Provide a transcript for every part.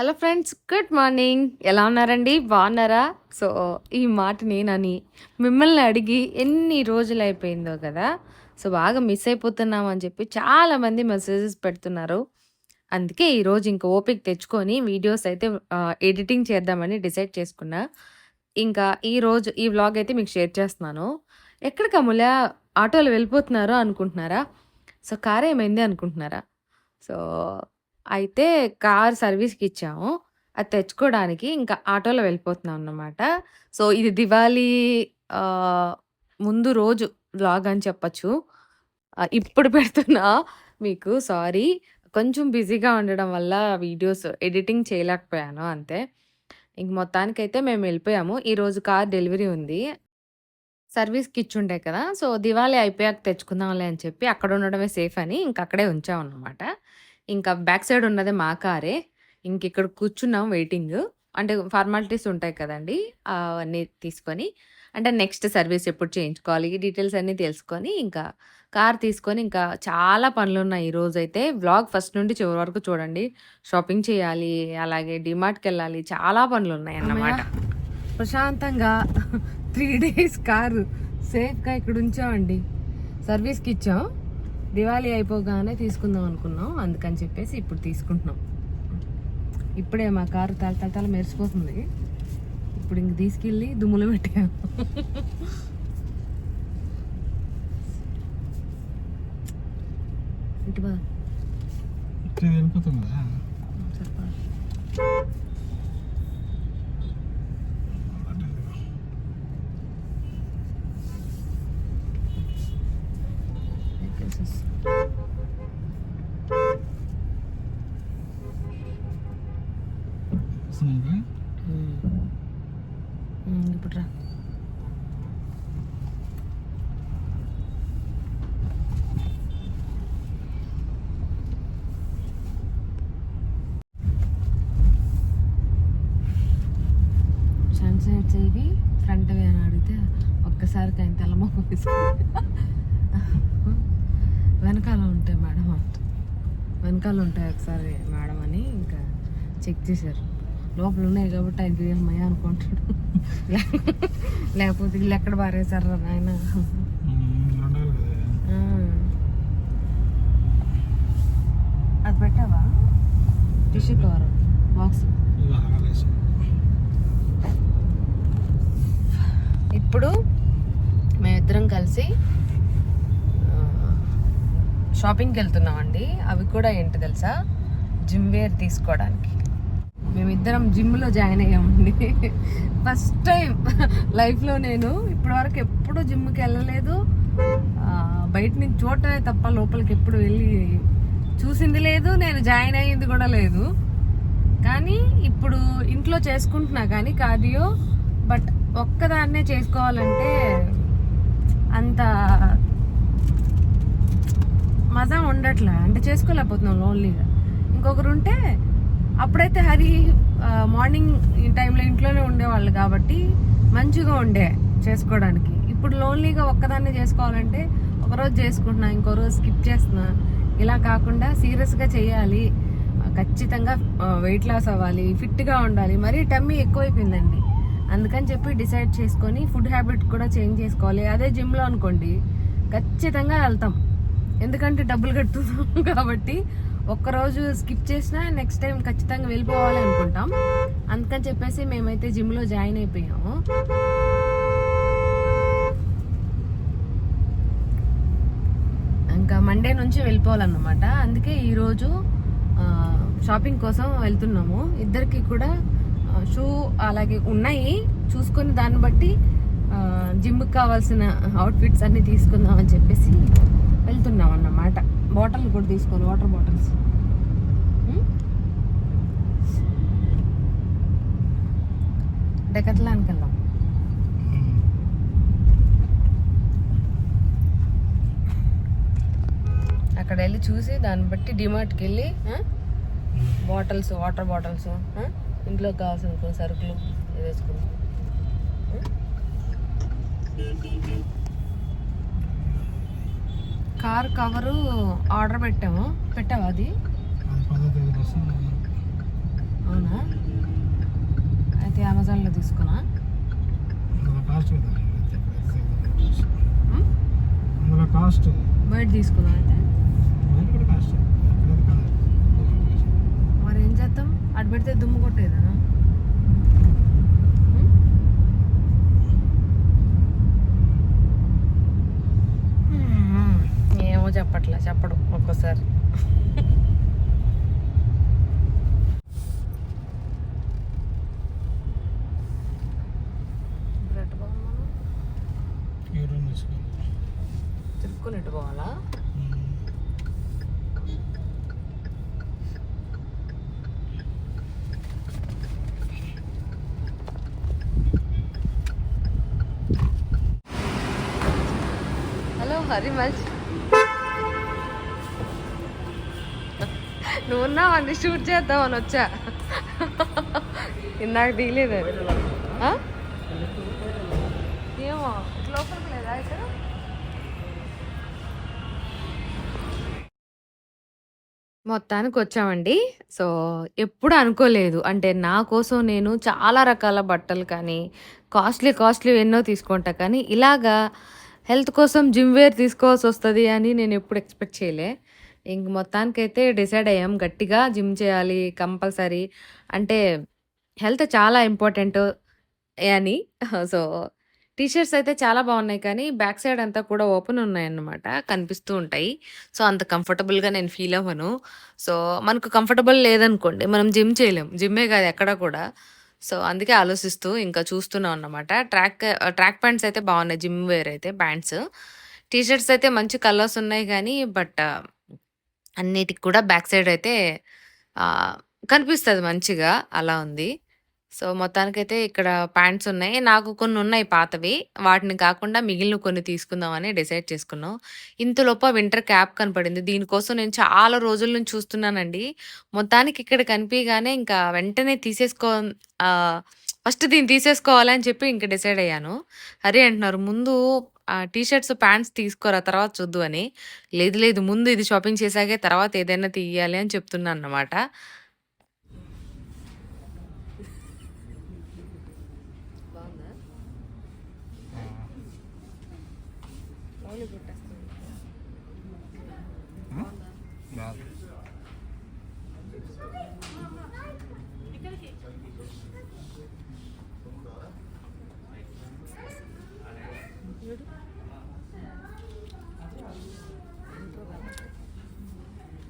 Hello friends good morning. ఎలా ఉన్నారండి? బాగున్నారా? సో ఈ మాట నేనని మిమ్మల్ని అడిగి ఎన్ని రోజులు అయిపోయిందో కదా సో బాగా మిస్ అయిపోతున్నాం అని చెప్పి చాలామంది మెసేజెస్ పెడుతున్నారు. అందుకే ఈరోజు ఇంకా ఓపిక తెచ్చుకొని వీడియోస్ అయితే ఎడిటింగ్ చేద్దామని డిసైడ్ చేసుకున్నా. ఇంకా ఈరోజు ఈ వ్లాగ్ అయితే మీకు షేర్ చేస్తున్నాను. ఎక్కడికి అమ్ముల ఆటోలో వెళ్ళిపోతున్నారో అనుకుంటున్నారా? సో కార్ ఏమైంది అనుకుంటున్నారా? సో అయితే కార్ సర్వీస్‌కి ఇచ్చాము. అది తెచ్చుకోవడానికి ఇంకా ఆటోలో వెళ్ళిపోతున్నాం అన్నమాట. సో, ఇది దివాళీ ముందు రోజు వ్లాగ్ అని చెప్పొచ్చు. ఇప్పుడు పెడుతున్నా మీకు సారీ. కొంచెం బిజీగా ఉండడం వల్ల వీడియోస్ ఎడిటింగ్ చేయలేకపోయాను అంతే. ఇంక మొత్తానికైతే మేము వెళ్ళిపోయాము. ఈరోజు కార్ డెలివరీ ఉంది. సర్వీస్‌కి ఇచ్చుండే కదా! సో, దివాళీ అయిపోయాక తెచ్చుకుందాంలే అని చెప్పి అక్కడ ఉండడమే సేఫ్ అని ఇంక అక్కడే ఉంచామన్నమాట. ఇంకా బ్యాక్ సైడ్ ఉన్నదే మా కారే. ఇంక ఇక్కడ కూర్చున్నాం వెయిటింగ్. అంటే ఫార్మాలిటీస్ ఉంటాయి కదండీ! అవన్నీ తీసుకొని అంటే నెక్స్ట్ సర్వీస్ ఎప్పుడు చేయించుకోవాలి ఈ డీటెయిల్స్ అన్నీ తెలుసుకొని ఇంకా కార్ తీసుకొని ఇంకా చాలా పనులున్నాయి ఈరోజైతే. వ్లాగ్ ఫస్ట్ నుండి చివరి వరకు చూడండి. షాపింగ్ చేయాలి, అలాగే డీమార్ట్‌కెళ్ళాలి చాలా పనులున్నాయన్నమాట. ప్రశాంతంగా 3 డేస్ కారు సేఫ్‌గా ఇక్కడ ఉంచామండి. సర్వీస్‌కి ఇచ్చాం. దివాళీ అయిపోగానే తీసుకుందాం అనుకున్నాం. అందుకని చెప్పేసి ఇప్పుడు తీసుకుంటున్నాం. ఇప్పుడే మా కారు తల తల తల మెరిసిపోతుంది. ఇప్పుడు ఇంక తీసుకెళ్ళి దుమ్ములో పెట్టాము. ఇటు బా. ఇక్కడ వెళ్ళిపోతుంది కదా సరిపా. ఎక్కేసేసి. వస్తుందా ఇప్పుడు రా. సన్సెట్స్ ఇవి ఫ్రంట్ వే అని అడిగితే ఒక్కసారికి ఆయన తెల్లమొక్క వేసుకుంది వెనకాల ఉంటాయి మేడం అంట వెనకాల ఉంటాయి ఒకసారి మేడం అని ఇంకా చెక్ చేశారు. లోపల ఉన్నాయి కాబట్టి ఆయనకి అమ్మాయి అనుకుంటాడు లేకపోతే వీళ్ళు ఎక్కడ పారేశారు ఆయన అది పెట్టావా? Tissue cover box. ఇప్పుడు మేమిద్దరం కలిసి షాపింగ్కి వెళ్తున్నామండి. అవి కూడా ఏంటి తెలుసా? జిమ్ వేర్ తీసుకోవడానికి. మేమిద్దరం జిమ్లో జాయిన్ అయ్యామండి. ఫస్ట్ టైం లైఫ్లో నేను ఇప్పటివరకు ఎప్పుడు జిమ్కి వెళ్ళలేదు. బయట నుంచి చూడటమే తప్ప లోపలికి ఎప్పుడు వెళ్ళి చూసింది లేదు నేను జాయిన్ అయ్యింది కూడా లేదు. కానీ ఇప్పుడు ఇంట్లో చేసుకుంటున్నా కానీ కార్డియో బట్ ఒక్కదాన్నే చేసుకోవాలంటే అంత మజా ఉండట్లే. అంటే చేసుకోలేకపోతున్నాం లోన్లీగా ఇంకొకరు ఉంటే అప్పుడైతే హరి మార్నింగ్ ఈ టైంలో ఇంట్లోనే ఉండేవాళ్ళు కాబట్టి మంచిగా ఉండే చేసుకోవడానికి. ఇప్పుడు లోన్లీగా ఒక్కదాన్నే చేసుకోవాలంటే ఒకరోజు చేసుకుంటున్నా ఇంకో రోజు స్కిప్ చేస్తున్నా. ఇలా కాకుండా సీరియస్గా చేయాలి. ఖచ్చితంగా వెయిట్ లాస్ అవ్వాలి ఫిట్గా ఉండాలి. మరీ టమ్మీ ఎక్కువైపోయిందండి. అందుకని చెప్పి డిసైడ్ చేసుకొని ఫుడ్ హ్యాబిట్ కూడా చేంజ్ చేసుకోవాలి. అదే జిమ్లో అనుకోండి ఖచ్చితంగా వెళ్తాం. ఎందుకంటే డబ్బులు కట్టుతున్నాం కాబట్టి ఒక్కరోజు స్కిప్ చేసినా నెక్స్ట్ టైం ఖచ్చితంగా వెళ్ళిపోవాలి అనుకుంటాం. అందుకని చెప్పేసి మేమైతే జిమ్లో జాయిన్ అయిపోయాము. ఇంకా మండే నుంచి వెళ్ళిపోవాలన్నమాట. అందుకే ఈరోజు షాపింగ్ కోసం వెళ్తున్నాము. ఇద్దరికి కూడా షూ అలాగే ఉన్నాయి. చూసుకొని దాన్ని బట్టి జిమ్కి కావాల్సిన అవుట్ఫిట్స్ అన్నీ తీసుకుందాం అని చెప్పేసి వెళ్తున్నాం అన్నమాట బాటిల్ కూడా తీసుకోవాలి వాటర్ బాటిల్స్. డెకట్లానికి వెళ్దాం. అక్కడ వెళ్ళి చూసి దాన్ని బట్టి డిమార్ట్కి వెళ్ళి బాటిల్స్ వాటర్ బాటిల్స్ ఇంట్లో కావాల్సిన కొన్ని సరుకులు ఇది వేసుకుందాం కార్ కవరు ఆర్డర్ పెట్టాము. పెట్టావా అది? అవునా? అమెజాన్లో తీసుకున్నా. కాస్ట్ బయట తీసుకున్నా అయితే. మరి ఏం చేద్దాం? అటు పెడితే దుమ్ము కొట్టేదా చెప్పట్లే చెప్పడు ఒక్కోసారి. బ్రెడ్ బాగుందా యూరిన్ తీసుకోవాలి. తిరుక్కుని ఇటు పోవాలా హలో హరి మచ్ నువ్వు ఉన్నావండి షూట్ చేద్దామని వచ్చా. ఇందాక దిగలేదు అది. ఏమో లోపలికి లేదా ఇక్కడ? మొత్తానికి వచ్చామండి సో ఎప్పుడు అనుకోలేదు. అంటే నా కోసం నేను చాలా రకాల బట్టలు కానీ కాస్ట్లీ కాస్ట్లీ ఎన్నో తీసుకుంటా. కానీ ఇలాగా హెల్త్ కోసం జిమ్ వేర్ తీసుకోవాల్సి వస్తుంది అని నేను ఎప్పుడు ఎక్స్పెక్ట్ చేయలే. ఇంక మొత్తానికైతే డిసైడ్ అయ్యాం. గట్టిగా జిమ్ చేయాలి కంపల్సరీ. అంటే హెల్త్ చాలా ఇంపార్టెంట్ అని. సో టీ షర్ట్స్ అయితే చాలా బాగున్నాయి కానీ బ్యాక్ సైడ్ అంతా కూడా ఓపెన్ ఉన్నాయన్నమాట. కనిపిస్తూ ఉంటాయి. సో అంత కంఫర్టబుల్గా నేను ఫీల్ అవ్వను. సో మనకు కంఫర్టబుల్ లేదనుకోండి మనం జిమ్ చేయలేం. జిమ్మే కాదు ఎక్కడ కూడా. సో అందుకే ఆలోచిస్తూ ఇంకా చూస్తున్నాం అన్నమాట. ట్రాక్ ట్రాక్ ప్యాంట్స్ అయితే బాగున్నాయి. జిమ్ వేర్ అయితే ప్యాంట్స్. టీ షర్ట్స్ అయితే మంచి కలర్స్ ఉన్నాయి కానీ బట్ అన్నిటికి కూడా బ్యాక్ సైడ్ అయితే కనిపిస్తుంది మంచిగా అలా ఉంది. సో మొత్తానికైతే ఇక్కడ ప్యాంట్స్ ఉన్నాయి. నాకు కొన్ని ఉన్నాయి పాతవి. వాటిని కాకుండా మిగిలిన కొన్ని తీసుకుందామని డిసైడ్ చేసుకున్నాం. ఇంతలోప వింటర్ క్యాప్ కనపడింది. దీనికోసం నేను చాలా రోజుల నుంచి చూస్తున్నానండి. మొత్తానికి ఇక్కడ కనిపించగానే ఇంకా వెంటనే తీసేసుకో ఫస్ట్ దీన్ని తీసేసుకోవాలని చెప్పి ఇంకా డిసైడ్ అయ్యాను. అరే అంటున్నారు ముందు టీ షర్ట్స్ ప్యాంట్స్ తీసుకోరా తర్వాత చూద్దు అని. లేదు లేదు ముందు ఇది షాపింగ్ చేశాకే తర్వాత ఏదైనా తీయాలి అని చెప్తున్నాను అన్నమాట బాగా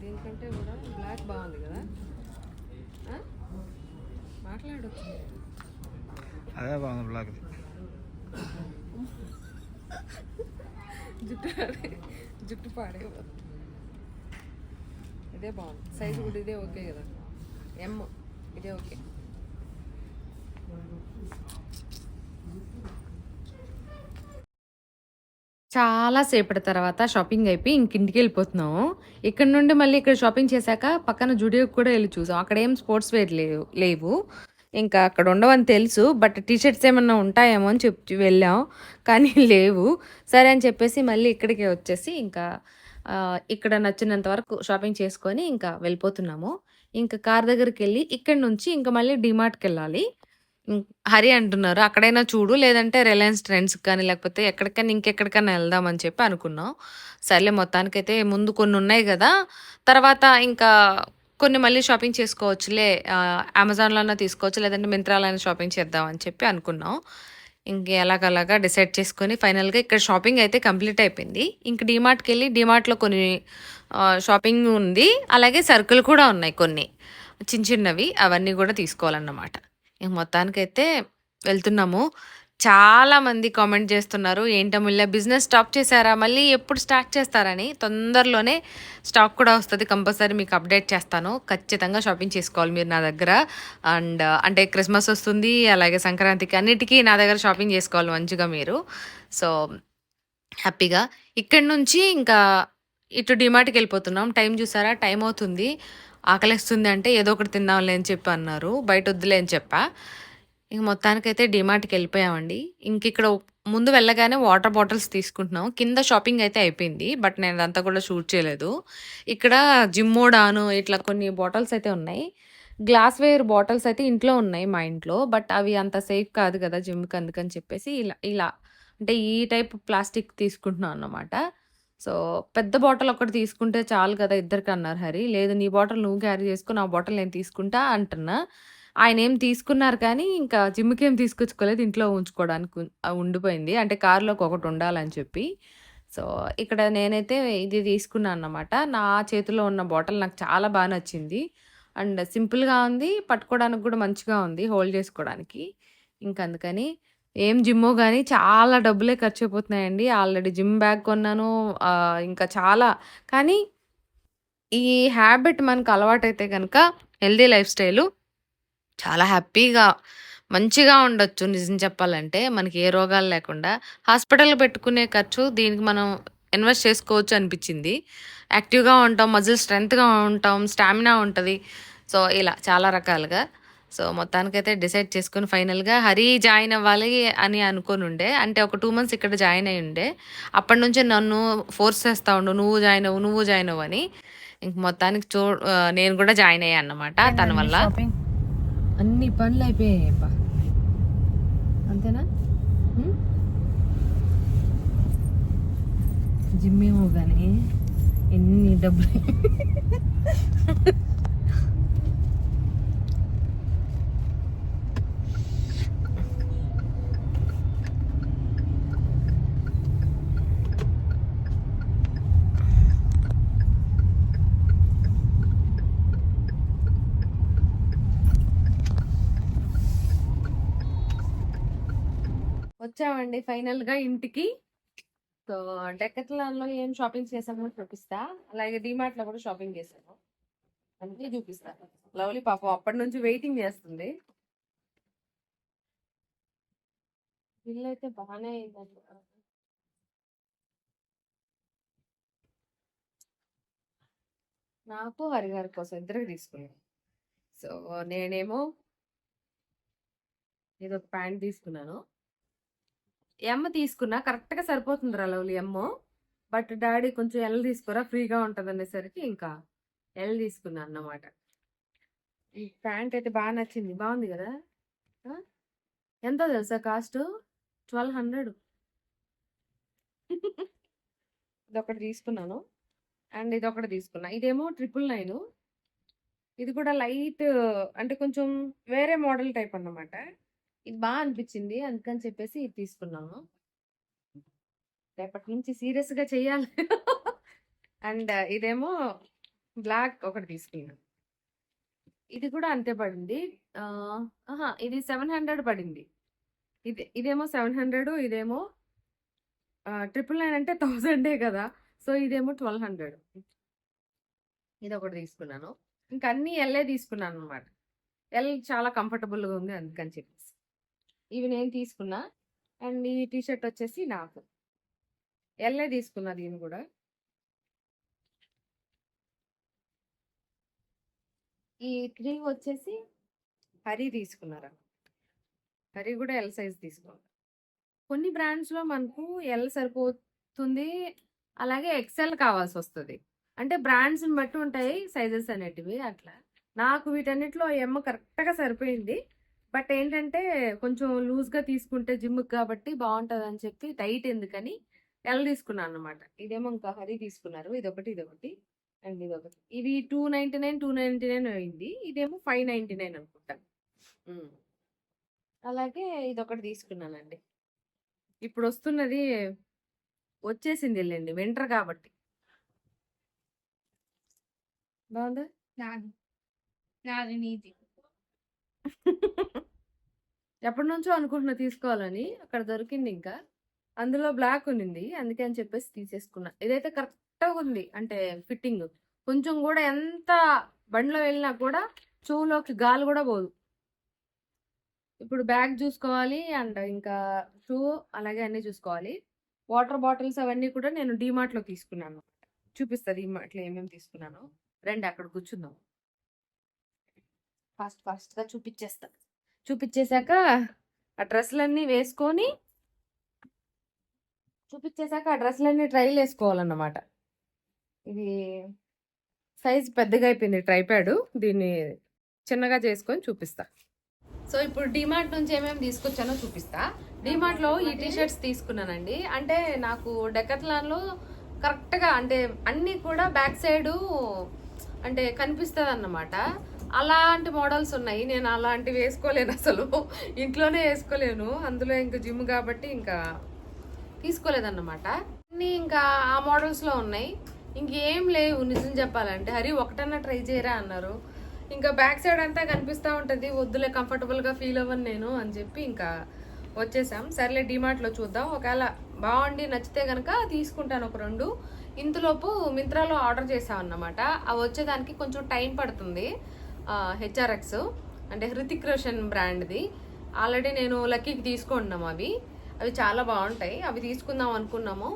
దీనికంటే కూడా బ్లాక్ బాగుంది కదా మాట్లాడచ్చు అదే బాగుంది బ్లాక్ జుట్టు జుట్టు పాడే ఇదే బాగుంది. సైజు కూడా ఇదే ఓకే కదా. ఎమ్ ఇదే ఓకే. చాలా సేపటి తర్వాత షాపింగ్ అయిపోయి ఇంక ఇంటికి వెళ్ళిపోతున్నాము ఇక్కడ నుండి మళ్ళీ ఇక్కడ షాపింగ్ చేశాక పక్కన జుడియోకి కూడా వెళ్ళి చూసాం. అక్కడ ఏం స్పోర్ట్స్ వేర్ లేవు లేవు. ఇంకా అక్కడ ఉండవని తెలుసు బట్ టీ షర్ట్స్ ఏమన్నా ఉంటాయేమో అని చెప్పి వెళ్ళాం. కానీ లేవు. సరే అని చెప్పేసి మళ్ళీ ఇక్కడికే వచ్చేసి ఇంకా ఇక్కడ నచ్చినంత వరకు షాపింగ్ చేసుకొని ఇంకా వెళ్ళిపోతున్నాము. ఇంకా కార్ దగ్గరికి వెళ్ళి ఇక్కడి నుంచి ఇంకా మళ్ళీ డిమార్ట్కి వెళ్ళాలి. హరి అంటున్నారు అక్కడైనా చూడు లేదంటే రిలయన్స్ ట్రెండ్స్ కానీ లేకపోతే ఎక్కడికైనా ఇంకెక్కడికైనా వెళ్దామని చెప్పి అనుకున్నాం. సర్లే మొత్తానికైతే ముందు కొన్ని ఉన్నాయి కదా. తర్వాత ఇంకా కొన్ని మళ్ళీ షాపింగ్ చేసుకోవచ్చులే అమెజాన్లోనే తీసుకోవచ్చు లేదంటే మింత్రాలైనా షాపింగ్ చేద్దామని చెప్పి అనుకున్నాం. ఇంక ఎలాగలాగా డిసైడ్ చేసుకొని ఫైనల్గా ఇక్కడ షాపింగ్ అయితే కంప్లీట్ అయిపోయింది. ఇంక డిమార్ట్కి వెళ్ళి డిమార్ట్లో కొన్ని షాపింగ్ ఉంది. అలాగే సరుకులు కూడా ఉన్నాయి కొన్ని. చిన్న చిన్నవి అవన్నీ కూడా తీసుకోవాలన్నమాట. ఇంక మొత్తానికైతే వెళ్తున్నాము. చాలా మంది కామెంట్ చేస్తున్నారు ఏంటమిల్ల బిజినెస్ స్టాప్ చేశారా? మళ్ళీ ఎప్పుడు స్టార్ట్ చేస్తారని? తొందరలోనే స్టాక్ కూడా వస్తుంది కంపల్సరీ మీకు అప్డేట్ చేస్తాను. ఖచ్చితంగా షాపింగ్ చేసుకోవాలి మీరు నా దగ్గర. అండ్ అంటే క్రిస్మస్ వస్తుంది అలాగే సంక్రాంతికి అన్నిటికీ నా దగ్గర షాపింగ్ చేసుకోవాలి మంచిగా మీరు. సో హ్యాపీగా. ఇక్కడి నుంచి ఇంకా ఇటు డిమార్ట్కి వెళ్ళిపోతున్నాం. టైం చూసారా? టైం అవుతుంది. ఆకలిస్తుంది అంటే ఏదో ఒకటి తిందాంలే అని చెప్పి అన్నారు. బయట వద్దులే అని చెప్పా. ఇంక మొత్తానికైతే డిమార్ట్కి వెళ్ళిపోయామండి ఇంక ఇక్కడ ముందు వెళ్ళగానే వాటర్ బాటిల్స్ తీసుకుంటున్నాం కింద షాపింగ్ అయితే అయిపోయింది బట్ నేను అదంతా కూడా షూట్ చేయలేదు ఇక్కడ జిమ్మోడాను ఇట్లా కొన్ని బాటిల్స్ అయితే ఉన్నాయి గ్లాస్‌వేర్ బాటిల్స్ అయితే ఇంట్లో ఉన్నాయి మా ఇంట్లో. బట్ అవి అంత సేఫ్ కాదు కదా! జిమ్‌కి అందుకని చెప్పేసి ఇలా ఇలా అంటే ఈ టైప్ ప్లాస్టిక్ తీసుకుంటున్నాను అన్నమాట. సో, పెద్ద బాటిల్ ఒకటి తీసుకుంటే చాలు కదా! ఇద్దరికి అన్నారు హరి. లేదు నీ బాటిల్ నువ్వు క్యారీ చేసుకో. నా బాటిల్ నేను తీసుకుంటా అంటున్నా. ఆయనేం తీసుకున్నారు కానీ ఇంకా జిమ్‌కేం తీసుకొచ్చుకోలేదు. ఇంట్లో ఉంచుకోవడానికి ఉండిపోయింది. అంటే కారులోకి ఒకటి ఉండాలని చెప్పి. సో, ఇక్కడ నేనైతే ఇది తీసుకున్నాను అన్నమాట. నా చేతిలో ఉన్న బాటిల్ నాకు చాలా బాగా నచ్చింది. అండ్ సింపుల్‌గా ఉంది. పట్టుకోవడానికి కూడా మంచిగా ఉంది. హోల్డ్ చేసుకోవడానికి. ఇంక అందుకని ఏం జిమ్మో కానీ చాలా డబ్బులే ఖర్చు అయిపోతున్నాయండి ఆల్రెడీ జిమ్ బ్యాగ్ కొన్నాను. ఇంకా చాలా కానీ ఈ హ్యాబిట్ మనకు అలవాటైతే కనుక హెల్దీ లైఫ్ స్టైలు చాలా హ్యాపీగా, మంచిగా ఉండొచ్చు నిజం చెప్పాలంటే. మనకి ఏ రోగాలు లేకుండా. హాస్పిటల్ పెట్టుకునే ఖర్చు దీనికి మనం ఇన్వెస్ట్ చేసుకోవచ్చు అనిపించింది యాక్టివ్‌గా ఉంటాం. మజిల్ స్ట్రెంగ్త్‌గా ఉంటాం. స్టామినా ఉంటుంది సో, ఇలా చాలా రకాలుగా. సో, మొత్తానికైతే డిసైడ్ చేసుకొని ఫైనల్‌గా హరి జాయిన్ అవ్వాలి అని అనుకోనుండే. అంటే ఒక టూ మంత్స్ ఇక్కడ జాయిన్ అయ్యుండే. అప్పటినుంచే నన్ను ఫోర్స్ చేస్తా ఉండు. నువ్వు జాయిన్ అవ్వు, నువ్వు జాయిన్ అవ్వు అని. ఇంక మొత్తానికి చూ నేను కూడా జాయిన్ అయ్యా అన్నమాట తన వల్ల. అన్ని పనులు అయిపోయాయబ్బా అంతేనా? జిమ్ ఏమో కానీ ఎన్ని డబ్బులు వచ్చామండి ఫైనల్‌గా ఇంటికి. సో, డెకాథ్లాన్‌లో ఏం షాపింగ్ చేశామో చూపిస్తా. అలాగే డీమార్ట్‌లో కూడా షాపింగ్ చేసాము అన్నీ చూపిస్తా. లవ్లీ పాపం అప్పటి నుంచి వెయిటింగ్ చేస్తుంది. బిల్లయితే బాగానే అయిందండి. నాకు, హరిగారి కోసం ఇద్దరికి తీసుకున్నాను. సో, నేనేమో ఇదొక ప్యాంట్ తీసుకున్నాను. ఎమ్ తీసుకున్నా. కరెక్ట్‌గా సరిపోతుందిరా లవ్లీ ఎమ్. బట్ డాడీ కొంచెం ఎల్ తీసుకురా ఫ్రీగా ఉంటదనేసరికి ఇంకా ఎల్ తీసుకున్నా అన్నమాట. ఈ ప్యాంట్ అయితే బాగా నచ్చింది. బావుంది గదా! ఆ! ఎంతో తెలుసా కాస్టు? 1200 ఇదొకటి తీసుకున్నాను. అండ్ ఇదొకటి తీసుకున్నా. ఇదేమో 999 ఇది కూడా లైట్ అంటే కొంచెం వేరే మోడల్ టైప్ అన్నమాట. ఇది బాగా అనిపించింది అందుకని చెప్పేసి ఇది తీసుకున్నాను. రేపటి నుంచి సీరియస్‌గా చెయ్యాలి. అండ్ ఇదేమో బ్లాక్ ఒకటి తీసుకున్నాను ఇది కూడా అంతే పడింది. ఆహ్, అహా! ఇది 700 పడింది. ఇది ఇదేమో 700 ఇదేమో ట్రిపుల్ నైన్ అంటే థౌజండే కదా! సో, ఇదేమో ట్వెల్వ్ హండ్రెడ్ ఇది ఒకటి తీసుకున్నాను. ఇంక ఎల్ఏ తీసుకున్నాను అనమాట ఎల్ చాలా కంఫర్టబుల్‌గా ఉంది అందుకని చెప్పి ఇవి నేను తీసుకున్నా. అండ్ ఈ టీ షర్ట్ వచ్చేసి నాకు. ఎల్లే తీసుకున్నా దీన్ని కూడా ఈ క్రీమ్ వచ్చేసి హరి తీసుకున్నారా. హరి కూడా ఎల్ సైజ్ తీసుకున్నారు కొన్ని బ్రాండ్స్‌లో మనకు ఎల్ సరిపోతుంది. అలాగే ఎక్స్‌ఎల్ వస్తుంది అంటే బ్రాండ్స్‌ని బట్టి ఉంటాయి సైజెస్ అనేటివి అట్లా. నాకు వీటన్నిటిలో ఎమ్మ కరెక్ట్‌గా సరిపోయింది. బట్ ఏంటంటే కొంచెం లూజ్‌గా తీసుకుంటే జిమ్‌కి కాబట్టి బాగుంటుంది అని చెప్పి టైట్ ఎందుకని ఎల్ తీసుకున్నాను అన్నమాట. ఇదేమో ఇంకా హరి తీసుకున్నారు. ఇదొకటి, ఇదొకటి అండ్ ఇదొకటి. ఇది 299, 299 అయింది. ఇదేమో ఫైవ్ నైంటీ నైన్ అనుకుంటాను అలాగే ఇదొకటి తీసుకున్నానండి. వచ్చేసింది లెండి వింటర్ కాబట్టి. బాగుందా నాది. నాది నీది. ఎప్పటి నుంచో అనుకుంటున్నా తీసుకోవాలని. అక్కడ దొరికింది ఇంకా అందులో బ్లాక్ ఉన్నింది. అందుకని చెప్పేసి తీసేసుకున్నా. ఇదైతే కరెక్ట్‌గా ఉంది. అంటే ఫిట్టింగ్. కొంచెం కూడా ఎంత బండిలో వెళ్ళినా కూడా చెవులోకి గాలి కూడా పోదు. ఇప్పుడు బ్యాగ్ చూసుకోవాలి. అండ్ ఇంకా షూ అలాగే అన్నీ చూసుకోవాలి. వాటర్ బాటిల్స్ అవన్నీ కూడా నేను డీమార్ట్‌లో తీసుకున్నాను. చూపిస్తా డీమార్ట్‌లో ఏమేమి తీసుకున్నానో. రండి అక్కడ కూర్చుందాం. ఫాస్ట్ ఫాస్ట్‌గా చూపించేస్తా చూపించేశాక ఆ డ్రెస్సులన్నీ వేసుకొని చూపించేశాక ఆ డ్రెస్సులన్నీ ట్రైలేసుకోవాలన్నమాట. ఇది సైజ్ పెద్దగా అయిపోయింది ట్రైపాడు. దీన్ని చిన్నగా చేసుకొని చూపిస్తా. సో ఇప్పుడు డిమార్ట్ నుంచి ఏమేమి తీసుకొచ్చానో చూపిస్తా. డిమార్ట్లో ఈ టీ షర్ట్స్ తీసుకున్నానండి. అంటే నాకు డెకత్లాన్లో కరెక్ట్గా అంటే అన్నీ కూడా బ్యాక్ సైడు అంటే కనిపిస్తుంది అన్నమాట అలాంటి మోడల్స్ ఉన్నాయి. నేను అలాంటివి వేసుకోలేను అసలు. ఇంట్లోనే వేసుకోలేను. అందులో ఇంకా జిమ్ కాబట్టి ఇంకా తీసుకోలేదన్నమాట. అన్నీ ఇంకా ఆ మోడల్స్లో ఉన్నాయి. ఇంకేం లేవు నిజం చెప్పాలంటే. హరి ఒకటన్నా ట్రై చేయరా అన్నారు. ఇంకా బ్యాక్ సైడ్ అంతా కనిపిస్తూ ఉంటుంది. వద్దులే కంఫర్టబుల్గా ఫీల్ అవ్వను నేను అని చెప్పి ఇంకా వచ్చేసాం. సర్లే డిమార్ట్లో చూద్దాం. ఒకవేళ బాగుండి నచ్చితే కనుక తీసుకుంటాను ఒక రెండు. ఇంతలోపు మింత్రాలో ఆర్డర్ చేసాం అన్నమాట అవి వచ్చేదానికి కొంచెం టైం పడుతుంది. హెచ్ఆర్ఎక్స్ అంటే హృతిక్ రోషన్ బ్రాండ్ది. ఆల్రెడీ నేను లక్కీకి తీసుకుంటున్నాము అవి. అవి చాలా బాగుంటాయి. అవి తీసుకుందాం అనుకున్నాము.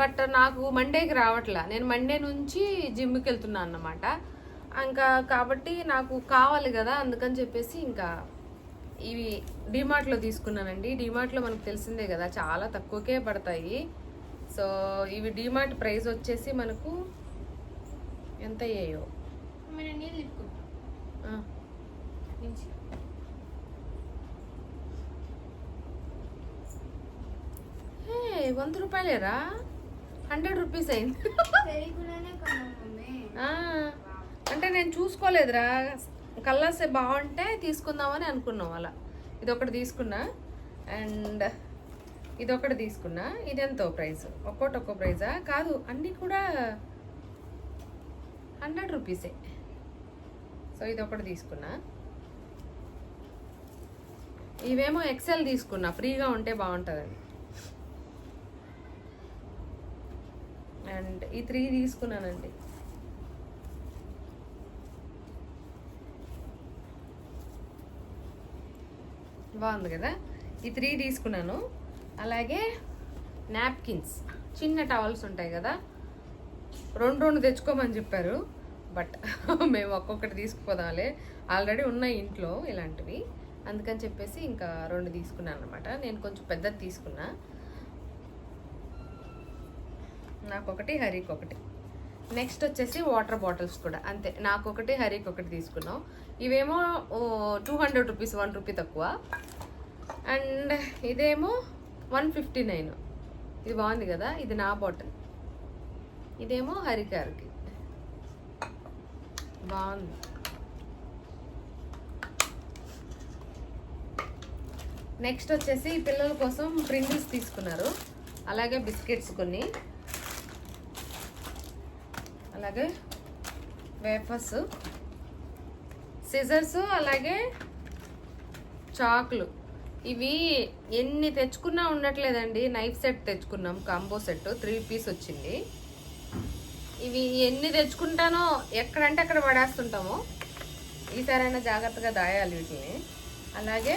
బట్ నాకు మండేకి రావట్లా. నేను మండే నుంచి జిమ్కి వెళ్తున్నాను అన్నమాట. ఇంకా కాబట్టి నాకు కావాలి కదా అందుకని చెప్పేసి ఇంకా ఇవి డిమార్ట్లో తీసుకున్నానండి. డిమార్ట్లో మనకు తెలిసిందే కదా చాలా తక్కువకే పడతాయి. సో ఇవి డిమార్ట్ ప్రైస్ వచ్చేసి మనకు ఎంత అయ్యాయో? మన నీళ్ళు హే వంద రూపాయలేరా? హండ్రెడ్ రూపీస్ అయింది. అంటే నేను చూసుకోలేదురా. కలర్స్ బాగుంటే తీసుకుందామని అనుకున్నాం అలా. ఇది ఒకటి తీసుకున్నా. అండ్ ఇది ఒకటి తీసుకున్నా. ఇది ఎంతో ప్రైస్? ఒక్కోటి ఒక్కో ప్రైజా? కాదు అన్నీ కూడా హండ్రెడ్ రూపీసే. సో ఇది ఒకటి తీసుకున్నా. ఇవేమో ఎక్సెల్ తీసుకున్నా. ఫ్రీగా ఉంటే బాగుంటుందని. అండ్ ఈ త్రీ తీసుకున్నానండి. బాగుంది కదా? ఈ త్రీ తీసుకున్నాను. అలాగే నాప్కిన్స్ చిన్న టవల్స్ ఉంటాయి కదా? రెండు రెండు తెచ్చుకోమని చెప్పారు. బట్ మేము ఒక్కొక్కటి తీసుకుపోదాంలే. ఆల్రెడీ ఉన్నాయి ఇంట్లో ఇలాంటివి. అందుకని చెప్పేసి ఇంకా రెండు తీసుకున్నాను అనమాట నేను కొంచెం పెద్దది తీసుకున్నా. నాకు ఒకటి హరికి ఒకటి నెక్స్ట్ వచ్చేసి వాటర్ బాటిల్స్ కూడా. అంతే. నాకు ఒకటి హరికి ఒకటి తీసుకున్నాం. ఇవేమో two hundred rupees one rupee తక్కువ. అండ్ ఇదేమో వన్ ఫిఫ్టీ నైన్ ఇది బాగుంది కదా? ఇది నా బాటిల్ ఇదేమో హరికారికి. బాగుంది. నెక్స్ట్ వచ్చేసి పిల్లల కోసం ప్రింగిల్స్ తీసుకున్నారు. అలాగే బిస్కెట్స్ కొన్ని. అలాగే వేఫర్స్. సిజర్స్ అలాగే చాకులు. ఇవి ఎన్ని తెచ్చుకున్నా ఉండట్లేదండి. నైఫ్ సెట్ తెచ్చుకున్నాం. కాంబో సెట్ త్రీ పీస్ వచ్చింది. ఇవి ఎన్ని తెచ్చుకుంటానో ఎక్కడంటే అక్కడ పడేస్తుంటాము. ఈసారైనా జాగ్రత్తగా దాయాలి వీటిని. అలాగే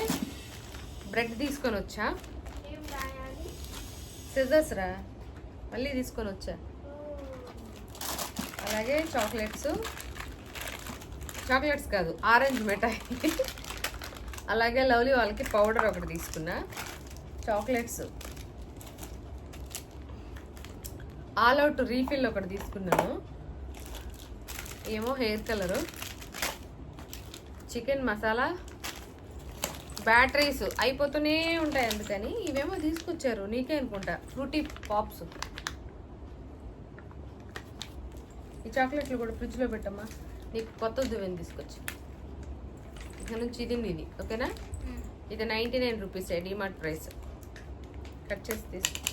బ్రెడ్ తీసుకొని వచ్చా? సిజర్స్ రా. మళ్ళీ తీసుకొని వచ్చా? అలాగే చాక్లెట్స్. చాక్లెట్స్ కాదు ఆరెంజ్ మిఠాయి. అలాగే లవ్లీ వాళ్ళకి పౌడర్ ఒకటి తీసుకున్నా. చాక్లెట్స్. ఆల్ అవుట్ రీఫిల్ ఒకటి తీసుకున్నాను. ఏమో hair colour. Chicken masala. Batteries అయిపోతూనే ఉంటాయి అందుకని ఇవేమో తీసుకొచ్చారు. నీకే అనుకుంటా. Frooti pops. ఈ చాక్లెట్లు కూడా ఫ్రిడ్జ్లో పెట్టమ్మా. నీకు కొత్త దువ్వెని తీసుకొచ్చి. ఇక్కడ నుంచి ఇది ఇది ఓకేనా? ఇది ninety nine rupees DMart price. Cut చేసి తీసు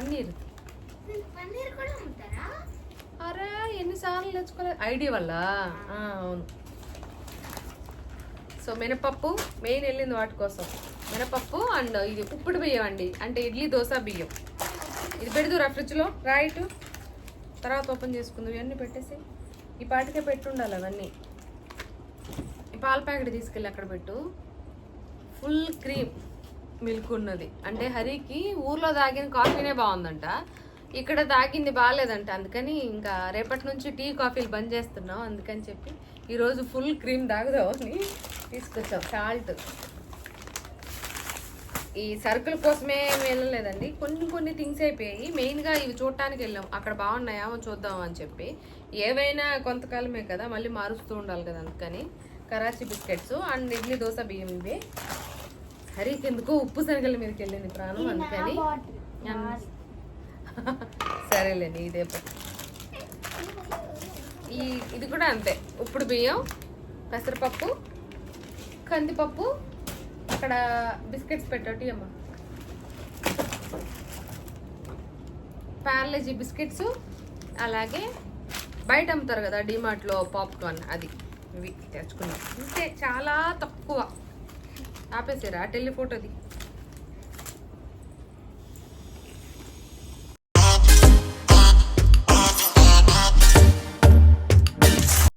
పన్నీర్. పన్నీర్ కూడా ఉంటారా అరే ఎన్నిసార్లు తెచ్చుకోలేదు ఐడి వల్ల. అవును. సో మినపప్పు మెయిన్ వెళ్ళింది వాటి కోసం. మినపప్పు అండ్ ఇది ఉప్పుడు బియ్యం అండి. అంటే ఇడ్లీ దోశ బియ్యం. ఇది పెడుదురా ఫ్రిడ్జ్లో. రైట్ తర్వాత ఓపెన్ చేసుకుందాం. ఇవన్నీ పెట్టేసి ఈ పాటికే పెట్టుండాలి అవన్నీ. ఈ పాల ప్యాకెట్ తీసుకెళ్ళి అక్కడ పెట్టు. Full cream. మిల్క్ ఉన్నది అంటే హరికి ఊర్లో తాగిన కాఫీనే బాగుందంట. ఇక్కడ తాగింది బాగాలేదంట అందుకని ఇంకా రేపటి నుంచి టీ కాఫీలు బంద్ చేస్తున్నాం అందుకని చెప్పి ఈరోజు ఫుల్ క్రీమ్ తాగుదామని తీసుకొచ్చాం సాల్ట్. ఈ సరుకుల కోసమే వెళ్ళలేదండి. కొన్ని కొన్ని థింగ్స్ అయిపోయాయి. మెయిన్గా ఇవి చూడటానికి వెళ్ళాం. అక్కడ బాగున్నాయా చూద్దాం అని చెప్పి. ఏవైనా కొంతకాలమే కదా మళ్ళీ మారుస్తూ ఉండాలి కదా. అందుకని కరాచీ బిస్కెట్స్ అండ్ ఇడ్లీ దోశ బియ్యం ఇవి. హరికి ఎందుకో ఉప్పు శనగల మీదకి వెళ్ళింది ప్రాణం అందుకని. సరేలేండి ఇదే ప- ఈ ఇది కూడా అంతే. ఉప్పుడు బియ్యం పెసరపప్పు కందిపప్పు అక్కడ బిస్కెట్స్ పెట్టటి అమ్మ. పార్లేజీ బిస్కెట్స్ అలాగే బయట అమ్ముతారు కదా డిమార్ట్లో పాప్కార్న్ అది. ఇవి తెచ్చుకున్నాం. ఇంతే చాలా తక్కువ. ఆపేసారా టెలిఫోటోది.